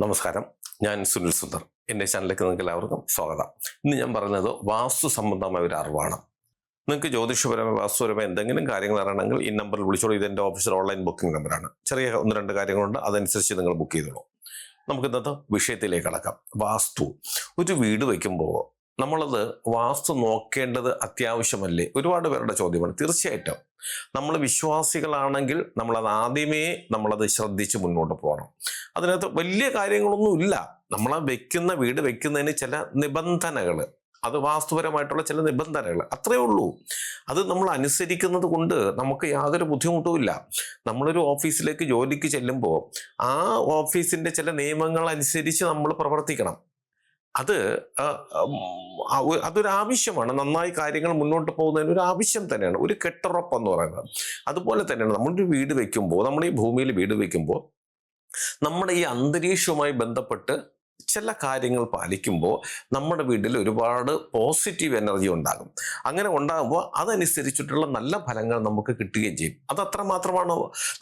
നമസ്കാരം. ഞാൻ സുനിൽ സുന്ദർ. എന്റെ ചാനലിലേക്ക് നിങ്ങൾക്ക് എല്ലാവർക്കും സ്വാഗതം. ഇന്ന് ഞാൻ പറയുന്നത് വാസ്തു സംബന്ധമായ ഒരു അറിവാണ്. നിങ്ങൾക്ക് ജ്യോതിഷപരമായ വാസ്തുപരമായ എന്തെങ്കിലും കാര്യങ്ങൾ അറിയണമെങ്കിൽ ഈ നമ്പറിൽ വിളിച്ചോളൂ. ഇത് എന്റെ ഓഫീസിൽ ഓൺലൈൻ ബുക്കിംഗ് നമ്പറാണ്. ചെറിയ ഒന്ന് രണ്ട് കാര്യങ്ങളുണ്ട്. അതനുസരിച്ച് നിങ്ങൾ ബുക്ക് ചെയ്തോളൂ. നമുക്ക് ഇന്നത്തെ വിഷയത്തിലേക്ക് കടക്കാം. വാസ്തു. ഒരു വീട് വയ്ക്കുമ്പോൾ നമ്മളത് വാസ്തു നോക്കേണ്ടത് അത്യാവശ്യമല്ലേ? ഒരുപാട് പേരുടെ ചോദ്യമാണ്. തീർച്ചയായിട്ടും. നമ്മൾ വിശ്വാസികളാണെങ്കിൽ നമ്മളത് ആദ്യമേ നമ്മളത് ശ്രദ്ധിച്ച് മുന്നോട്ട് പോകണം. അതിനകത്ത് വലിയ കാര്യങ്ങളൊന്നും ഇല്ല. നമ്മൾ വെക്കുന്ന വീട് വെക്കുന്നതിന് ചില നിബന്ധനകൾ അത് വാസ്തുപരമായിട്ടുള്ള ചില നിബന്ധനകൾ അത്രയേ ഉള്ളൂ. അത് നമ്മൾ അനുസരിക്കുന്നത് കൊണ്ട് നമുക്ക് യാതൊരു ബുദ്ധിമുട്ടുമില്ല നമ്മളൊരു ഓഫീസിലേക്ക് ജോലിക്ക് ചെല്ലുമ്പോൾ ആ ഓഫീസിന്റെ ചില നിയമങ്ങൾ അനുസരിച്ച് നമ്മൾ പ്രവർത്തിക്കണം. അത് അതൊരു ആവശ്യമാണ്. നന്നായി കാര്യങ്ങൾ മുന്നോട്ട് പോകുന്നതിന് ഒരു ആവശ്യം തന്നെയാണ്. ഒരു കെട്ടുറപ്പ് എന്ന് പറയുന്നത്. അതുപോലെ തന്നെയാണ് നമ്മളൊരു വീട് വെക്കുമ്പോൾ നമ്മൾ ഈ ഭൂമിയിൽ വീട് വെക്കുമ്പോൾ നമ്മുടെ ഈ അന്തരീക്ഷവുമായി ബന്ധപ്പെട്ട് ചില കാര്യങ്ങൾ പാലിക്കുമ്പോൾ നമ്മുടെ വീട്ടിൽ ഒരുപാട് പോസിറ്റീവ് എനർജി ഉണ്ടാകും. അങ്ങനെ ഉണ്ടാകുമ്പോൾ അതനുസരിച്ചിട്ടുള്ള നല്ല ഫലങ്ങൾ നമുക്ക് കിട്ടുകയും ചെയ്യും. അത് അത്ര മാത്രമാണ്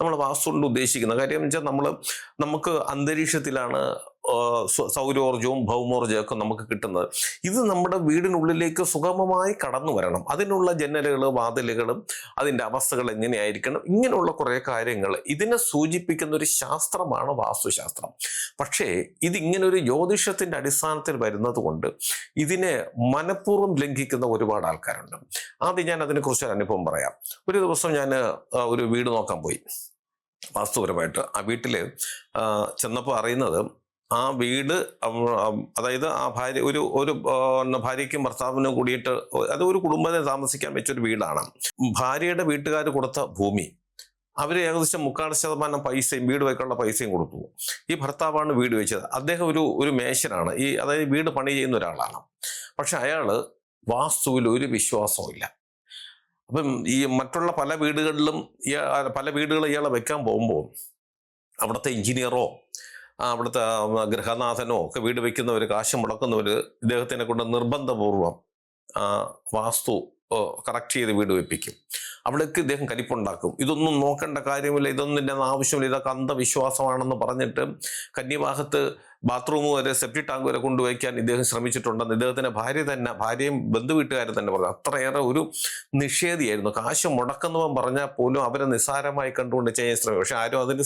നമ്മൾ വാസ്തു കൊണ്ട് ഉദ്ദേശിക്കുന്നത്. കാര്യം വെച്ചാൽ നമ്മൾ നമുക്ക് അന്തരീക്ഷത്തിലാണ് ആ, സൗ- സൗരോർജവും ഭൗമോർജവും ഒക്കെ നമുക്ക് കിട്ടുന്നത്. ഇത് നമ്മുടെ വീടിനുള്ളിലേക്ക് സുഗമമായി കടന്നു വരണം. അതിനുള്ള ജനലുകൾ വാതിലുകളും അതിന്റെ അവസ്ഥകൾ എങ്ങനെയായിരിക്കണം ഇങ്ങനെയുള്ള കുറേ കാര്യങ്ങൾ ഇതിനെ സൂചിപ്പിക്കുന്ന ഒരു ശാസ്ത്രമാണ് വാസ്തുശാസ്ത്രം. പക്ഷേ ഇതിങ്ങനെ ഒരു ജ്യോതിഷത്തിന്റെ അടിസ്ഥാനത്തിൽ വരുന്നത് കൊണ്ട് ഇതിനെ മനഃപൂർവം ലംഘിക്കുന്ന ഒരുപാട് ആൾക്കാരുണ്ട്. ആദ്യം ഞാൻ അതിനെക്കുറിച്ച് അനുഭവം പറയാം. ഒരു ദിവസം ഞാൻ ഒരു വീട് നോക്കാൻ പോയി. വാസ്തുപരമായിട്ട് ആ വീട്ടിൽ ചെന്നപ്പോൾ അറിയുന്നത് ആ വീട് അതായത് ആ ഭാര്യ ഒരു ഒരു ഭാര്യയ്ക്കും ഭർത്താവിനും കൂടിയിട്ട് അത് ഒരു കുടുംബത്തെ താമസിക്കാൻ വെച്ചൊരു വീടാണ്. ഭാര്യയുടെ വീട്ടുകാർ കൊടുത്ത ഭൂമി അവർ ഏകദേശം മുക്കാൽ ശതമാനം പൈസയും വീട് വയ്ക്കാനുള്ള പൈസയും കൊടുത്തു. ഈ ഭർത്താവാണ് വീട് വെച്ചത്. അദ്ദേഹം ഒരു ഒരു മേശനാണ്. ഈ അതായത് വീട് പണി ചെയ്യുന്ന ഒരാളാണ്. പക്ഷെ അയാൾ വാസ്തുവിൽ ഒരു വിശ്വാസമില്ല അപ്പം ഈ മറ്റുള്ള പല വീടുകളിലും പല വീടുകൾ ഇയാളെ വെക്കാൻ പോകുമ്പോൾ അവിടുത്തെ എഞ്ചിനീയറോ അവിടുത്തെ ഗൃഹനാഥനോ ഒക്കെ വീട് വയ്ക്കുന്നവർ കാശ് മുടക്കുന്നവർ ഇദ്ദേഹത്തിനെ കൊണ്ട് നിർബന്ധപൂർവം വാസ്തു കറക്റ്റ് ചെയ്ത് വീട് വെപ്പിക്കും. അവിടേക്ക് ഇദ്ദേഹം കലിപ്പുണ്ടാക്കും. ഇതൊന്നും നോക്കേണ്ട കാര്യമില്ല. ഇതൊന്നും എന്റെ ആവശ്യമില്ല. ഇതൊക്കെ അന്ധവിശ്വാസമാണെന്ന് പറഞ്ഞിട്ട് കന്യഭാഗത്ത് ബാത്റൂം വരെ സെപ്റ്റി ടാങ്ക് വരെ കൊണ്ടുവയ്ക്കാൻ ഇദ്ദേഹം ശ്രമിച്ചിട്ടുണ്ടെന്ന് ഇദ്ദേഹത്തിന്റെ ഭാര്യ തന്നെ ഭാര്യയും ബന്ധുവീട്ടുകാരും തന്നെ പറഞ്ഞു. അത്രയേറെ ഒരു നിഷേധിയായിരുന്നു. കാശ് മുടക്കുന്നവൻ പറഞ്ഞാൽ പോലും അവരെ നിസ്സാരമായി കണ്ടുകൊണ്ട് ചെയ്യാൻ ശ്രമിക്കും. പക്ഷെ ആരും അതിന്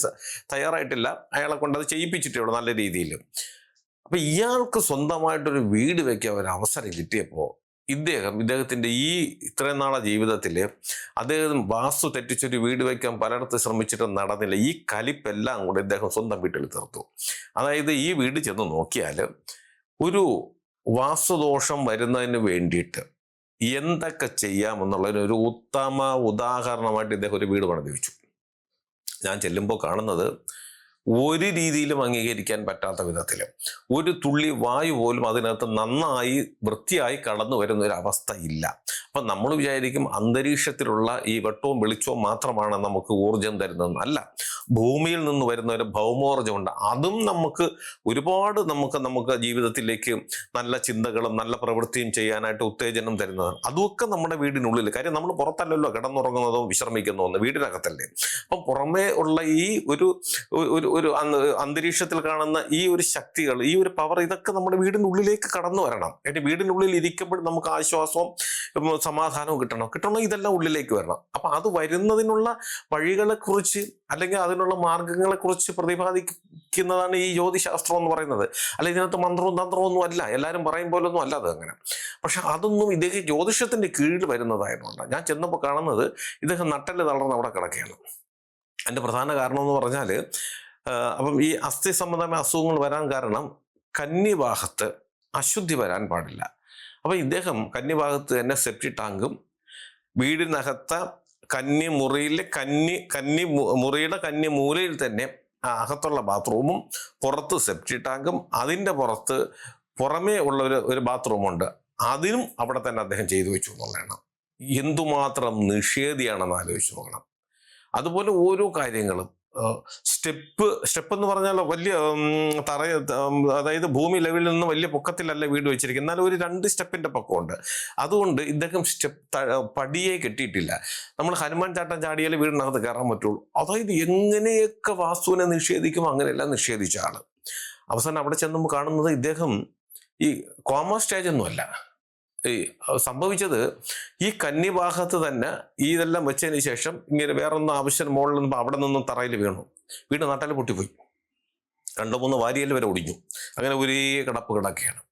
തയ്യാറായിട്ടില്ല. അയാളെ കൊണ്ട് അത് ചെയ്യിപ്പിച്ചിട്ടേ നല്ല രീതിയിൽ. അപ്പൊ ഇയാൾക്ക് സ്വന്തമായിട്ടൊരു വീട് വെക്കാൻ ഒരു അവസരം കിട്ടിയപ്പോൾ ഇദ്ദേഹം ഇദ്ദേഹത്തിന്റെ ഈ ഇത്രയും നാളെ ജീവിതത്തിൽ അദ്ദേഹം വാസ്തു തെറ്റിച്ചൊരു വീട് വയ്ക്കാൻ പലയിടത്ത് ശ്രമിച്ചിട്ട് നടന്നില്ല. ഈ കലിപ്പെല്ലാം കൂടെ ഇദ്ദേഹം സ്വന്തം വീട്ടിൽ തീർത്തു. അതായത് ഈ വീട് ചെന്ന് നോക്കിയാൽ ഒരു വാസ്തുദോഷം വരുന്നതിന് വേണ്ടിയിട്ട് എന്തൊക്കെ ചെയ്യാമെന്നുള്ളതിന് ഒരു ഉത്തമ ഉദാഹരണമായിട്ട് ഇദ്ദേഹം ഒരു വീട് പണിത് വെച്ചു. ഞാൻ ചെല്ലുമ്പോൾ കാണുന്നത് ഒരു രീതിയിലും അംഗീകരിക്കാൻ പറ്റാത്ത വിധത്തിൽ ഒരു തുള്ളി വായു പോലും അതിനകത്ത് നന്നായി വൃത്തിയായി കടന്നു വരുന്ന ഒരു അവസ്ഥ ഇല്ല അപ്പൊ നമ്മൾ വിചാരിക്കും അന്തരീക്ഷത്തിലുള്ള ഈ വെട്ടവും വെളിച്ചവും മാത്രമാണ് നമുക്ക് ഊർജം തരുന്നതെന്ന്. അല്ല ഭൂമിയിൽ നിന്ന് വരുന്ന ഒരു ഭൗമോർജമുണ്ട് അതും നമുക്ക് ഒരുപാട് നമുക്ക് നമുക്ക് ജീവിതത്തിലേക്ക് നല്ല ചിന്തകളും നല്ല പ്രവൃത്തിയും ചെയ്യാനായിട്ട് ഉത്തേജനം തരുന്നതാണ്. അതുമൊക്കെ നമ്മുടെ വീടിനുള്ളിൽ. കാര്യം നമ്മൾ പുറത്തല്ലല്ലോ കിടന്നുറങ്ങുന്നതോ വിശ്രമിക്കുന്നതോ ഒന്ന് വീടിനകത്തല്ലേ? അപ്പം പുറമേ ഉള്ള ഈ ഒരു ഒരു ഒരു അന്തരീക്ഷത്തിൽ കാണുന്ന ഈ ഒരു ശക്തികൾ ഈ ഒരു പവർ ഇതൊക്കെ നമ്മുടെ വീടിനുള്ളിലേക്ക് കടന്നു വരണം. എന്നിട്ട് വീടിനുള്ളിൽ ഇരിക്കുമ്പോൾ നമുക്ക് ആശ്വാസവും സമാധാനവും കിട്ടണം. കിട്ടണമെങ്കിൽ ഇതെല്ലാം ഉള്ളിലേക്ക് വരണം. അപ്പൊ അത് വരുന്നതിനുള്ള വഴികളെക്കുറിച്ച് അല്ലെങ്കിൽ അതിനുള്ള മാർഗങ്ങളെക്കുറിച്ച് പ്രതിപാദിക്കുന്നതാണ് ഈ ജ്യോതിശാസ്ത്രം എന്ന് പറയുന്നത്. അല്ല ഇതിനകത്ത് മന്ത്രവും തന്ത്രവും ഒന്നും അല്ല. എല്ലാവരും പറയും പോലൊന്നും അല്ല അത് അങ്ങനെ. പക്ഷെ അതൊന്നും ഇദ്ദേഹം ജ്യോതിഷത്തിന്റെ കീഴിൽ വരുന്നതായതുകൊണ്ട് ഞാൻ ചെന്നപ്പോൾ കാണുന്നത് ഇദ്ദേഹം നട്ടൽ തളർന്ന് അവിടെ കിടക്കുകയാണ്. എന്റെ പ്രധാന കാരണം എന്ന് പറഞ്ഞാൽ അപ്പം ഈ അസ്ഥി സംബന്ധമായ അസുഖങ്ങൾ വരാൻ കാരണം കന്നിവാഹത്ത് അശുദ്ധി വരാൻ പാടില്ല. അപ്പം ഇദ്ദേഹം കന്നിഭാഗത്ത് തന്നെ സെപ്റ്റി ടാങ്കും വീടിനകത്ത കന്നി മുറിയിലെ കന്നി കന്നി മുറിയുടെ കന്നി മൂലയിൽ തന്നെ അകത്തുള്ള ബാത്റൂമും പുറത്ത് സെപ്റ്റി ടാങ്കും അതിന്റെ പുറത്ത് പുറമേ ഉള്ള ഒരു ഒരു ബാത്റൂമുണ്ട്. അതിനും അവിടെ തന്നെ അദ്ദേഹം ചെയ്തു വെച്ചു എന്നുള്ളതാണ്. എന്തുമാത്രം നിഷേധിയാണെന്ന് ആലോചിച്ച് നോക്കണം. അതുപോലെ ഓരോ കാര്യങ്ങളും സ്റ്റെപ്പ് സ്റ്റെപ്പ് എന്ന് പറഞ്ഞാൽ വലിയ തറ അതായത് ഭൂമി ലെവലിൽ നിന്ന് വലിയ പൊക്കത്തിലല്ല വീട് വെച്ചിരിക്കുന്നത്. എന്നാൽ ഒരു രണ്ട് സ്റ്റെപ്പിന്റെ പൊക്കമുണ്ട്. അതുകൊണ്ട് ഇദ്ദേഹം സ്റ്റെപ്പ് പടിയെ കെട്ടിയിട്ടില്ല. നമ്മൾ ഹനുമാൻ ചാട്ടം ചാടിയാലേ വീടിനകത്ത് കയറാൻ പറ്റുള്ളൂ. അതായത് എങ്ങനെയൊക്കെ വാസ്തുവിനെ നിഷേധിക്കും അങ്ങനെയെല്ലാം നിഷേധിച്ച ആൾ. അവസാനം അവിടെ ചെന്നുമ്പോൾ കാണുന്നത് ഇദ്ദേഹം ഈ കോമ സ്റ്റേജ് ഒന്നുമല്ല. ഈ സംഭവിച്ചത് ഈ കന്നിഭാഗത്ത് തന്നെ ഇതെല്ലാം വെച്ചതിന് ശേഷം ഇങ്ങനെ വേറൊന്നും ആവശ്യം മുകളിൽ നിന്നും അവിടെ നിന്നും തറയിൽ വീണു. വീട് നാട്ടിൽ പൊട്ടിപ്പോയി. രണ്ടു മൂന്ന് വാരിയൽ വരെ ഒടിഞ്ഞു. അങ്ങനെ ഒരേ കിടപ്പ് കിടക്കുകയാണ്.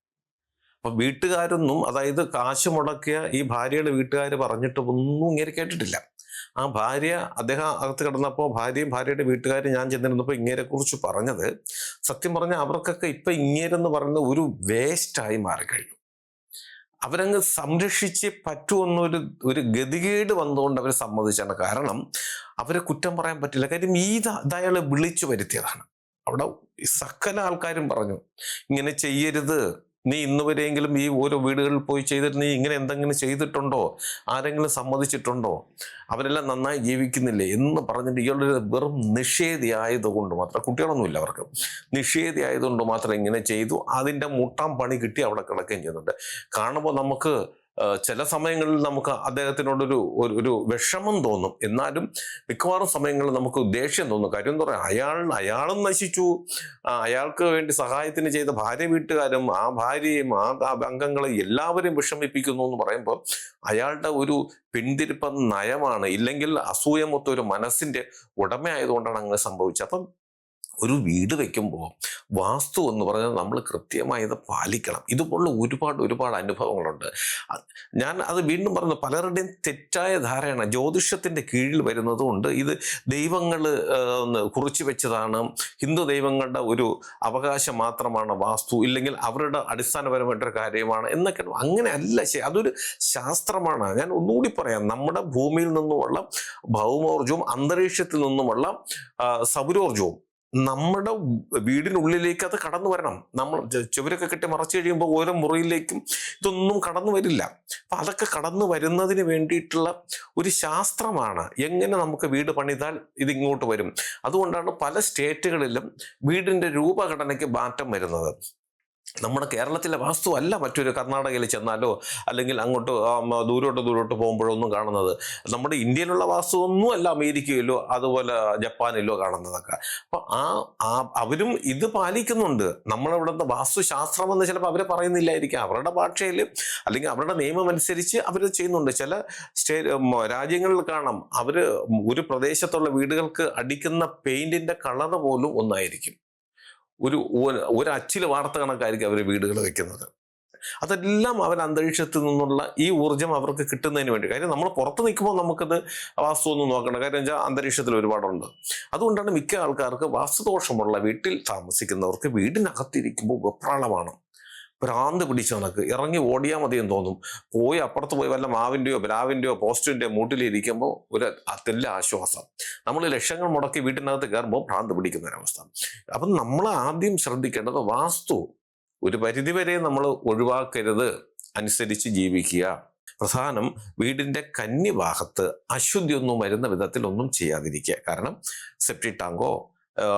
അപ്പൊ വീട്ടുകാരൊന്നും അതായത് കാശ് മുടക്കിയ ഈ ഭാര്യയുടെ വീട്ടുകാർ പറഞ്ഞിട്ട് ഒന്നും ഇങ്ങനെ കേട്ടിട്ടില്ല. ആ ഭാര്യ അദ്ദേഹം അകത്ത് കിടന്നപ്പോൾ ഭാര്യയും ഭാര്യയുടെ വീട്ടുകാരും ഞാൻ ചെന്നിരുന്നപ്പോൾ ഇങ്ങേരെ കുറിച്ച് പറഞ്ഞത് സത്യം പറഞ്ഞാൽ അവർക്കൊക്കെ ഇപ്പൊ ഇങ്ങേരെന്ന് പറയുന്ന ഒരു വേസ്റ്റായി മാറിക്കഴിഞ്ഞു. അവരങ്ങ് സംരക്ഷിച്ച് പറ്റുമെന്നൊരു ഒരു ഗതികേട് വന്നുകൊണ്ട് അവർ സമ്മതിച്ചാണ്. കാരണം അവരെ കുറ്റം പറയാൻ പറ്റില്ല. കാര്യം ഈ അയാളെ വിളിച്ചു വരുത്തിയതാണ്. അവിടെ സകല ആൾക്കാരും പറഞ്ഞു ഇങ്ങനെ ചെയ്യരുത്. നീ ഇന്ന് വരെയെങ്കിലും ഈ ഓരോ വീടുകളിൽ പോയി ചെയ്തിട്ട് നീ ഇങ്ങനെ എന്തെങ്കിലും ചെയ്തിട്ടുണ്ടോ? ആരെങ്കിലും സമ്മതിച്ചിട്ടുണ്ടോ? അവരെല്ലാം നന്നായി ജീവിക്കുന്നില്ലേ എന്ന് പറഞ്ഞിട്ട് ഇയാളൊരു വെറും നിഷേധിയായതുകൊണ്ട് മാത്രം കുട്ടികളൊന്നുമില്ല അവർക്ക് നിഷേധിയായതുകൊണ്ട് മാത്രം ഇങ്ങനെ ചെയ്തു. അതിന്റെ മുട്ടാം പണി കിട്ടി അവിടെ കിടക്കുകയും ചെയ്യുന്നുണ്ട്. കാണുമ്പോൾ നമുക്ക് ചില സമയങ്ങളിൽ നമുക്ക് അദ്ദേഹത്തിനോടൊരു ഒരു ഒരു വിഷമം തോന്നും. എന്നാലും മിക്കവാറും സമയങ്ങളിൽ നമുക്ക് ദേഷ്യം തോന്നും. കാര്യം എന്താ പറയുക അയാൾ അയാളും നശിച്ചു. അയാൾക്ക് വേണ്ടി സഹായത്തിന് ചെയ്ത ഭാര്യ വീട്ടുകാരും ആ ഭാര്യയും ആ അംഗങ്ങളെ എല്ലാവരെയും വിഷമിപ്പിക്കുന്നു എന്ന് പറയുമ്പോൾ അയാളുടെ ഒരു പിന്തിരിപ്പ നയമാണ്. ഇല്ലെങ്കിൽ അസൂയമൊത്ത ഒരു മനസ്സിന്റെ ഉടമയായതുകൊണ്ടാണ് അങ്ങനെ സംഭവിച്ചത്. അപ്പം ഒരു വീട് വെക്കുമ്പോൾ വാസ്തു എന്ന് പറഞ്ഞാൽ നമ്മൾ കൃത്യമായി ഇത് പാലിക്കണം. ഇതുപോലുള്ള ഒരുപാട് ഒരുപാട് അനുഭവങ്ങളുണ്ട്. ഞാൻ അത് വീണ്ടും പറഞ്ഞു പലരുടെയും തെറ്റായ ധാരണ ജ്യോതിഷത്തിന്റെ കീഴിൽ വരുന്നതുകൊണ്ട് ഇത് ദൈവങ്ങൾ കുറിച്ചു വെച്ചതാണ്. ഹിന്ദു ദൈവങ്ങളുടെ ഒരു അവകാശം മാത്രമാണ് വാസ്തു ഇല്ലെങ്കിൽ അവരുടെ അടിസ്ഥാനപരമായിട്ടൊരു കാര്യമാണ് എന്നൊക്കെ. അങ്ങനെ അല്ല അതൊരു ശാസ്ത്രമാണ്. ഞാൻ ഒന്നുകൂടി പറയാം നമ്മുടെ ഭൂമിയിൽ നിന്നുമുള്ള ഭൗമോർജവും അന്തരീക്ഷത്തിൽ നിന്നുമുള്ള സൗരോർജവും നമ്മുടെ വീടിനുള്ളിലേക്ക് അത് കടന്നു വരണം. നമ്മൾ ചുവരൊക്കെ കെട്ടി മറച്ചു കഴിയുമ്പോൾ ഓരോ മുറിയിലേക്കും ഇതൊന്നും കടന്നു വരില്ല. അപ്പം അതൊക്കെ കടന്നു വരുന്നതിന് വേണ്ടിയിട്ടുള്ള ഒരു ശാസ്ത്രമാണ് എങ്ങനെ നമുക്ക് വീട് പണിതാൽ ഇതിങ്ങോട്ട് വരും. അതുകൊണ്ടാണ് പല സ്റ്റേറ്റുകളിലും വീടിന്റെ രൂപഘടനയ്ക്ക് മാറ്റം വരുന്നത്. നമ്മുടെ കേരളത്തിലെ വാസ്തു അല്ല മറ്റൊരു കർണാടകയിൽ ചെന്നാലോ അല്ലെങ്കിൽ അങ്ങോട്ട് ദൂരോട്ട് ദൂരോട്ട് പോകുമ്പോഴോ ഒന്നും കാണുന്നത്. നമ്മുടെ ഇന്ത്യയിലുള്ള വാസ്തു ഒന്നും അല്ല അമേരിക്കയിലോ അതുപോലെ ജപ്പാനിലോ കാണുന്നതൊക്കെ. അപ്പൊ ആ അവരും ഇത് പാലിക്കുന്നുണ്ട്. നമ്മളിവിടുത്തെ വാസ്തുശാസ്ത്രം എന്ന് ചിലപ്പോൾ അവരെ പറയുന്നില്ലായിരിക്കാം. അവരുടെ ഭാഷയിൽ അല്ലെങ്കിൽ അവരുടെ നിയമം അനുസരിച്ച് അവർ ചെയ്യുന്നുണ്ട്. ചില സ്റ്റേ രാജ്യങ്ങളിൽ കാണാം. അവർ ഒരു പ്രദേശത്തുള്ള വീടുകൾക്ക് അടിക്കുന്ന പെയിന്റിന്റെ കളർ പോലും ഒന്നായിരിക്കും. ഒരു ഒരു- അച്ചിൽ വാർത്ത കണക്കായിരിക്കും അവർ വീടുകൾ വെക്കുന്നത്. അതെല്ലാം അവർ അന്തരീക്ഷത്തിൽ നിന്നുള്ള ഈ ഊർജം അവർക്ക് കിട്ടുന്നതിന് വേണ്ടി. കാര്യം നമ്മൾ പുറത്ത് നിൽക്കുമ്പോൾ നമുക്കത് വാസ്തു ഒന്നും നോക്കണം. കാര്യം വെച്ചാൽ അന്തരീക്ഷത്തിൽ ഒരുപാടുണ്ട്. അതുകൊണ്ടാണ് മിക്ക ആൾക്കാർക്ക് വാസ്തുദോഷമുള്ള വീട്ടിൽ താമസിക്കുന്നവർക്ക് വീടിനകത്തിരിക്കുമ്പോൾ വെപ്രാളമാണ്. ഭ്രാന്ത് പിടിച്ച് നടക്ക്. ഇറങ്ങി ഓടിയാൽ മതിയെന്ന് തോന്നും. പോയി അപ്പുറത്ത് പോയി വല്ല മാവിന്റെയോ പ്ലാവിന്റെയോ പോസ്റ്റിന്റെയോ മൂട്ടിലിരിക്കുമ്പോൾ ഒരു അതില്ല ആശ്വാസം. നമ്മൾ ലക്ഷങ്ങൾ മുടക്കി വീട്ടിനകത്ത് കയറുമ്പോൾ ഭ്രാന്ത് പിടിക്കുന്ന ഒരവസ്ഥ അപ്പം നമ്മൾ ആദ്യം ശ്രദ്ധിക്കേണ്ടത് വാസ്തു. ഒരു പരിധിവരെ നമ്മൾ ഒഴിവാക്കരുത്. അനുസരിച്ച് ജീവിക്കുക. പ്രധാനം വീടിന്റെ കന്നിഭാഗത്ത് അശുദ്ധിയൊന്നും വരുന്ന വിധത്തിൽ ഒന്നും ചെയ്യാതിരിക്കുക. കാരണം സെപ്റ്റി ടാങ്കോ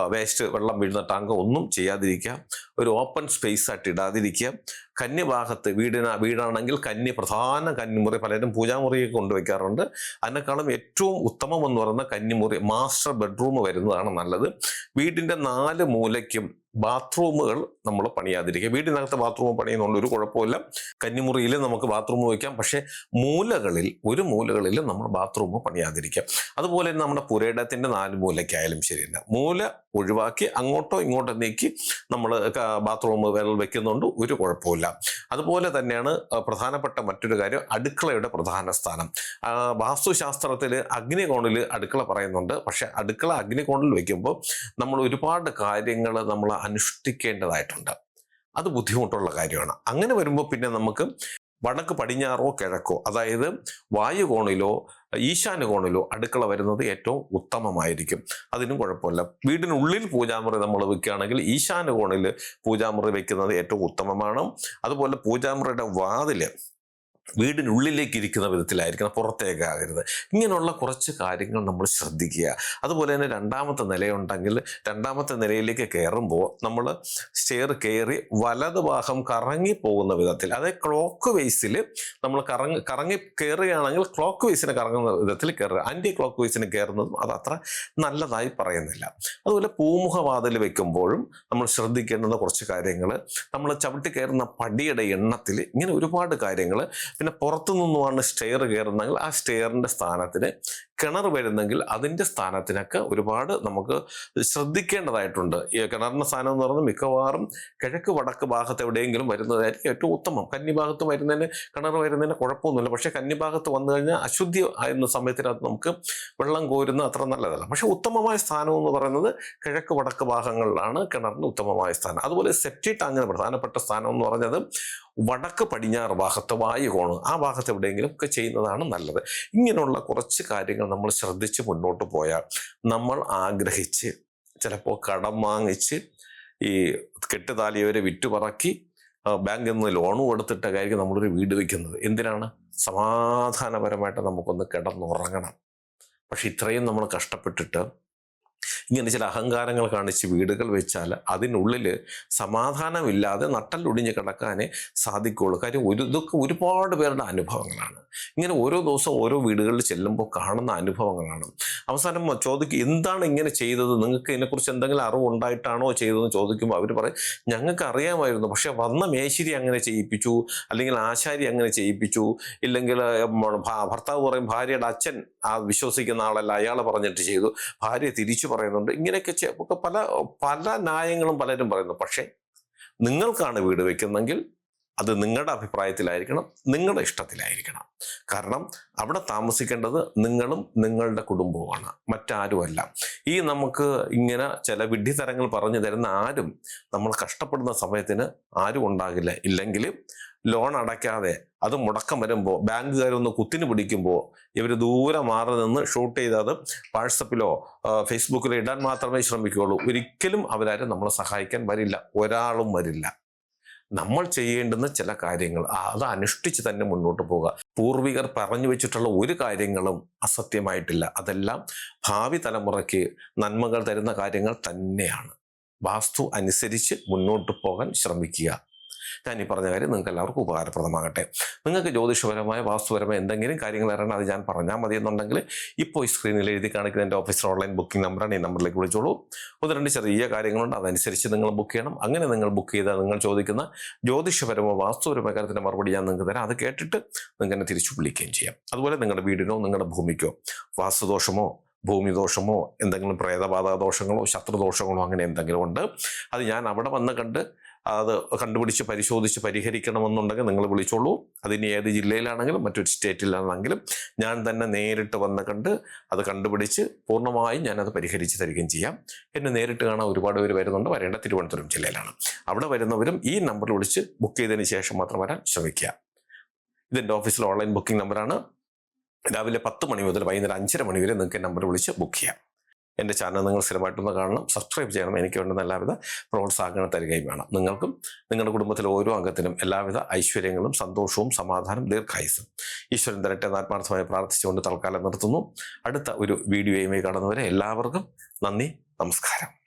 വേസ്റ്റ് വെള്ളം വീഴുന്ന ടാങ്കോ ഒന്നും ചെയ്യാതിരിക്കുക. ഒരു ഓപ്പൺ സ്പേസ് ആയിട്ട് ഇടാതിരിക്കുക. കന്യഭാഗത്ത് വീടിന വീടാണെങ്കിൽ കന്യ പ്രധാന കന്നിമുറി പലരും പൂജാമുറിയൊക്കെ കൊണ്ടുവയ്ക്കാറുണ്ട് അതിനേക്കാളും ഏറ്റവും ഉത്തമം എന്ന് പറയുന്ന കന്നിമുറി മാസ്റ്റർ ബെഡ്റൂം വരുന്നതാണ് നല്ലത്. വീടിന്റെ നാല് മൂലയ്ക്കും ബാത്റൂമുകൾ നമ്മൾ പണിയാതിരിക്കുക. വീടിനകത്ത് ബാത്റൂം പണിയുന്നുണ്ട് ഒരു കുഴപ്പമില്ല. കന്നിമുറിയിൽ നമുക്ക് ബാത്റൂം വയ്ക്കാം പക്ഷേ മൂലകളിൽ ഒരു മൂലകളിൽ നമ്മൾ ബാത്റൂം പണിയാതിരിക്കുക. അതുപോലെ തന്നെ നമ്മുടെ പുരയിടത്തിന്റെ നാല് മൂലയ്ക്കായാലും ശരിയല്ല. മൂല ഒഴിവാക്കി അങ്ങോട്ടോ ഇങ്ങോട്ടോ നീക്കി നമ്മൾ ബാത്റൂം വെള്ളം വെക്കുന്നുണ്ട് ഒരു കുഴപ്പമില്ല അതുപോലെ തന്നെയാണ് പ്രധാനപ്പെട്ട മറ്റൊരു കാര്യം അടുക്കളയുടെ പ്രധാന സ്ഥാനം. വാസ്തുശാസ്ത്രത്തിൽ അഗ്നികോണിൽ അടുക്കള പറയുന്നുണ്ട്. പക്ഷെ അടുക്കള അഗ്നികോണിൽ വെക്കുമ്പോൾ നമ്മൾ ഒരുപാട് കാര്യങ്ങൾ നമ്മൾ അനുഷ്ഠിക്കേണ്ടതായിട്ടുണ്ട്. അത് ബുദ്ധിമുട്ടുള്ള കാര്യമാണ്. അങ്ങനെ വരുമ്പോൾ പിന്നെ നമുക്ക് വടക്ക് പടിഞ്ഞാറോ കിഴക്കോ അതായത് വായുകോണിലോ ഈശാനുകോണിലോ അടുക്കള വരുന്നത് ഏറ്റവും ഉത്തമമായിരിക്കും. അതിനും കുഴപ്പമില്ല. വീടിനുള്ളിൽ പൂജാമുറി നമ്മൾ വെക്കുകയാണെങ്കിൽ ഈശാനുകോണിൽ പൂജാമുറി വെക്കുന്നത് ഏറ്റവും ഉത്തമമാണ്. അതുപോലെ പൂജാമുറിയുടെ വാതിൽ വീടിനുള്ളിലേക്ക് ഇരിക്കുന്ന വിധത്തിലായിരിക്കണം പുറത്തേക്കാകരുത്. ഇങ്ങനെയുള്ള കുറച്ച് കാര്യങ്ങൾ നമ്മൾ ശ്രദ്ധിക്കുക. അതുപോലെ തന്നെ രണ്ടാമത്തെ നിലയുണ്ടെങ്കിൽ രണ്ടാമത്തെ നിലയിലേക്ക് കയറുമ്പോൾ നമ്മൾ സ്റ്റെയർ കയറി വലത് ഭാഗം കറങ്ങി പോകുന്ന വിധത്തിൽ അതായത് ക്ലോക്ക് വേസിൽ നമ്മൾ കറങ്ങി കറങ്ങി കയറുകയാണെങ്കിൽ ക്ലോക്ക് വേസിന് കറങ്ങുന്ന വിധത്തിൽ കയറുക. ആന്റി ക്ലോക്ക് വേസിന് കയറുന്നതും അത് അത്ര നല്ലതായി പറയുന്നില്ല. അതുപോലെ പൂമുഖവാതിൽ വെക്കുമ്പോഴും നമ്മൾ ശ്രദ്ധിക്കേണ്ടുന്ന കുറച്ച് കാര്യങ്ങൾ നമ്മൾ ചവിട്ടി കയറുന്ന പടിയുടെ എണ്ണത്തിൽ ഇങ്ങനെ ഒരുപാട് കാര്യങ്ങൾ പിന്നെ പുറത്തു നിന്നുമാണ് സ്റ്റെയർ കയറുന്നെങ്കിൽ ആ സ്റ്റെയറിന്റെ സ്ഥാനത്തിന് കിണർ വരുന്നെങ്കിൽ അതിന്റെ സ്ഥാനത്തിനൊക്കെ ഒരുപാട് നമുക്ക് ശ്രദ്ധിക്കേണ്ടതായിട്ടുണ്ട്. ഈ കിണറിന്റെ സ്ഥാനം എന്ന് പറഞ്ഞാൽ മിക്കവാറും കിഴക്ക് വടക്ക് ഭാഗത്ത് എവിടെയെങ്കിലും വരുന്നതായിരിക്കും ഏറ്റവും ഉത്തമം. കന്നിഭാഗത്ത് വരുന്നതിന് കിണർ വരുന്നതിന് കുഴപ്പമൊന്നുമില്ല. പക്ഷേ കന്നിഭാഗത്ത് വന്നു കഴിഞ്ഞാൽ അശുദ്ധി ആയിരുന്ന സമയത്തിനകത്ത് നമുക്ക് വെള്ളം കോരുന്ന അത്ര നല്ലതല്ല. പക്ഷേ ഉത്തമമായ സ്ഥാനം എന്ന് പറയുന്നത് കിഴക്ക് വടക്ക് ഭാഗങ്ങളിലാണ് കിണറിന് ഉത്തമമായ സ്ഥാനം. അതുപോലെ സെപ്റ്റി ടാങ്കിന് പ്രധാനപ്പെട്ട സ്ഥാനം എന്ന് പറഞ്ഞത് വടക്ക് പടിഞ്ഞാറ് ഭാഗത്ത് വായു കോണ് ആ ഭാഗത്ത് എവിടെയെങ്കിലും ഒക്കെ ചെയ്യുന്നതാണ് നല്ലത്. ഇങ്ങനെയുള്ള കുറച്ച് കാര്യങ്ങൾ നമ്മൾ ശ്രദ്ധിച്ച് മുന്നോട്ട് പോയാൽ നമ്മൾ ആഗ്രഹിച്ച് ചിലപ്പോൾ കടം വാങ്ങിച്ച് ഈ കെട്ടുതാലിയവരെ വിറ്റുപറക്കി ബാങ്കിൽ നിന്ന് ലോണും എടുത്തിട്ടൊക്കെയായിരിക്കും നമ്മളൊരു വീട് വയ്ക്കുന്നത് എന്തിനാണ്? സമാധാനപരമായിട്ട് നമുക്കൊന്ന് കിടന്നുറങ്ങണം. പക്ഷെ ഇത്രയും നമ്മൾ കഷ്ടപ്പെട്ടിട്ട് ഇങ്ങനെ ചില അഹങ്കാരങ്ങൾ കാണിച്ച് വീടുകൾ വെച്ചാൽ അതിനുള്ളിൽ സമാധാനമില്ലാതെ നട്ടലൊടിഞ്ഞ് കിടക്കാനേ സാധിക്കുകയുള്ളൂ. കാര്യം ഒരു ഇതൊക്കെ ഒരുപാട് പേരുടെ അനുഭവങ്ങളാണ്. ഇങ്ങനെ ഓരോ ദിവസവും ഓരോ വീടുകളിൽ ചെല്ലുമ്പോൾ കാണുന്ന അനുഭവങ്ങളാണ്. അവസാനം ചോദിക്കും എന്താണ് ഇങ്ങനെ ചെയ്തത്? നിങ്ങൾക്ക് ഇതിനെക്കുറിച്ച് എന്തെങ്കിലും അറിവുണ്ടായിട്ടാണോ ചെയ്തതെന്ന് ചോദിക്കുമ്പോൾ അവർ പറയും ഞങ്ങൾക്ക് അറിയാമായിരുന്നു. പക്ഷേ വന്ന മേശിരി അങ്ങനെ ചെയ്യിപ്പിച്ചു അല്ലെങ്കിൽ ആശാരി അങ്ങനെ ചെയ്യിപ്പിച്ചു ഇല്ലെങ്കിൽ ഭർത്താവ് പറയും ഭാര്യയുടെ അച്ഛൻ ആ വിശ്വസിക്കുന്ന ആളല്ല. അയാൾ പറഞ്ഞിട്ട് ചെയ്തു. ഭാര്യ തിരിച്ചു പറയുന്നുണ്ട്. ഇങ്ങനെയൊക്കെ ഒക്കെ പല പല ന്യായങ്ങളും പലരും പറയുന്നു. പക്ഷേ നിങ്ങൾക്കാണ് വീട് വെക്കുന്നെങ്കിൽ അത് നിങ്ങളുടെ അഭിപ്രായത്തിലായിരിക്കണം നിങ്ങളുടെ ഇഷ്ടത്തിലായിരിക്കണം. കാരണം അവിടെ താമസിക്കേണ്ടത് നിങ്ങളും നിങ്ങളുടെ കുടുംബവുമാണ് മറ്റാരുമല്ല. ഈ നമുക്ക് ഇങ്ങനെ ചില വിഡ്ഢിതരങ്ങൾ പറഞ്ഞു തരുന്ന ആരും നമ്മൾ കഷ്ടപ്പെടുന്ന സമയത്തിന് ആരും ഉണ്ടാകില്ല. ഇല്ലെങ്കിൽ ലോൺ അടയ്ക്കാതെ അത് മുടക്കം വരുമ്പോൾ ബാങ്കുകാരൊന്ന് കുത്തിന് പിടിക്കുമ്പോൾ ഇവർ ദൂരെ മാറി നിന്ന് ഷൂട്ട് ചെയ്ത് അത് വാട്സപ്പിലോ ഫേസ്ബുക്കിലോ ഇടാൻ മാത്രമേ ശ്രമിക്കുകയുള്ളൂ. ഒരിക്കലും അവരാരും നമ്മളെ സഹായിക്കാൻ വരില്ല. ഒരാളും വരില്ല. നമ്മൾ ചെയ്യേണ്ടുന്ന ചില കാര്യങ്ങൾ അത് അനുഷ്ഠിച്ച് തന്നെ മുന്നോട്ട് പോകുക പൂർവികർ പറഞ്ഞു വെച്ചിട്ടുള്ള ഒരു കാര്യങ്ങളും അസത്യമായിട്ടില്ല. അതെല്ലാം ഭാവി തലമുറയ്ക്ക് നന്മകൾ തരുന്ന കാര്യങ്ങൾ തന്നെയാണ്. വാസ്തു അനുസരിച്ച് മുന്നോട്ട് പോകാൻ ശ്രമിക്കുക. ഞാൻ ഈ പറഞ്ഞ കാര്യം നിങ്ങൾക്ക് എല്ലാവർക്കും ഉപകാരപ്രദമാകട്ടെ. നിങ്ങൾക്ക് ജ്യോതിഷപരമായ വാസ്തുപരമായ എന്തെങ്കിലും കാര്യങ്ങൾ അറിയണം അത് ഞാൻ പറഞ്ഞാൽ മതി എന്നുണ്ടെങ്കിൽ ഇപ്പോൾ ഈ സ്ക്രീനിൽ എഴുതി കാണിക്കുന്ന എന്റെ ഓഫീസർ ഓൺലൈൻ ബുക്കിംഗ് നമ്പറാണ് ഈ നമ്പറിലേക്ക് വിളിച്ചോളൂ. ഒന്ന് രണ്ട് ചെറിയ കാര്യങ്ങളുണ്ട്. അതനുസരിച്ച് നിങ്ങൾ ബുക്ക് ചെയ്യണം. അങ്ങനെ നിങ്ങൾ ബുക്ക് ചെയ്താൽ നിങ്ങൾ ചോദിക്കുന്ന ജ്യോതിഷപരമോ വാസ്തുപരമോ കാര്യത്തിന്റെ മറുപടി ഞാൻ നിങ്ങൾക്ക് തരാം. അത് കേട്ടിട്ട് നിങ്ങൾ എന്നെ തിരിച്ചു വിളിക്കുകയും ചെയ്യാം. അതുപോലെ നിങ്ങളുടെ വീടിനോ നിങ്ങളുടെ ഭൂമിക്കോ വാസ്തുദോഷമോ ഭൂമിദോഷമോ എന്തെങ്കിലും പ്രേതബാധ ദോഷങ്ങളോ ശത്രുദോഷങ്ങളോ അങ്ങനെ എന്തെങ്കിലും ഉണ്ട്. അത് ഞാൻ അവിടെ വന്ന് കണ്ട് അത് കണ്ടുപിടിച്ച് പരിശോധിച്ച് പരിഹരിക്കണമെന്നുണ്ടെങ്കിൽ നിങ്ങൾ വിളിച്ചോളൂ. അതിന് ഏത് ജില്ലയിലാണെങ്കിലും മറ്റൊരു സ്റ്റേറ്റിലാണെങ്കിലും ഞാൻ തന്നെ നേരിട്ട് വന്ന് കണ്ട് അത് കണ്ടുപിടിച്ച് പൂർണമായും ഞാനത് പരിഹരിച്ച് തരികയും ചെയ്യാം. എന്നെ നേരിട്ട് കാണാൻ ഒരുപാട് പേര് വരുന്നുണ്ട്. വരേണ്ട തിരുവനന്തപുരം ജില്ലയിലാണ്. അവിടെ വരുന്നവരും ഈ നമ്പറിൽ വിളിച്ച് ബുക്ക് ചെയ്തതിന് ശേഷം മാത്രം വരാൻ ശ്രമിക്കുക. ഇതെന്റെ ഓഫീസിലെ ഓൺലൈൻ ബുക്കിംഗ് നമ്പറാണ്. രാവിലെ പത്ത് മണി മുതൽ വൈകുന്നേരം അഞ്ചര മണി വരെ നിങ്ങൾക്ക് നമ്പർ വിളിച്ച് ബുക്ക് ചെയ്യാം. എന്റെ ചാനൽ നിങ്ങൾ സ്ഥിരമായിട്ടൊന്ന് കാണണം സബ്സ്ക്രൈബ് ചെയ്യണം എനിക്ക് വേണ്ടുന്ന എല്ലാവിധ പ്രോത്സാഹനം തരികയും വേണം. നിങ്ങൾക്കും നിങ്ങളുടെ കുടുംബത്തിലെ ഓരോ അംഗത്തിനും എല്ലാവിധ ഐശ്വര്യങ്ങളും സന്തോഷവും സമാധാനം ദീർഘായുസും ഈശ്വരൻ തരട്ടെ ആത്മാർത്ഥമായി പ്രാർത്ഥിച്ചുകൊണ്ട് തൽക്കാലം നിർത്തുന്നു. അടുത്ത ഒരു വീഡിയോയുമായി കടന്നുവരെ എല്ലാവർക്കും നന്ദി നമസ്കാരം.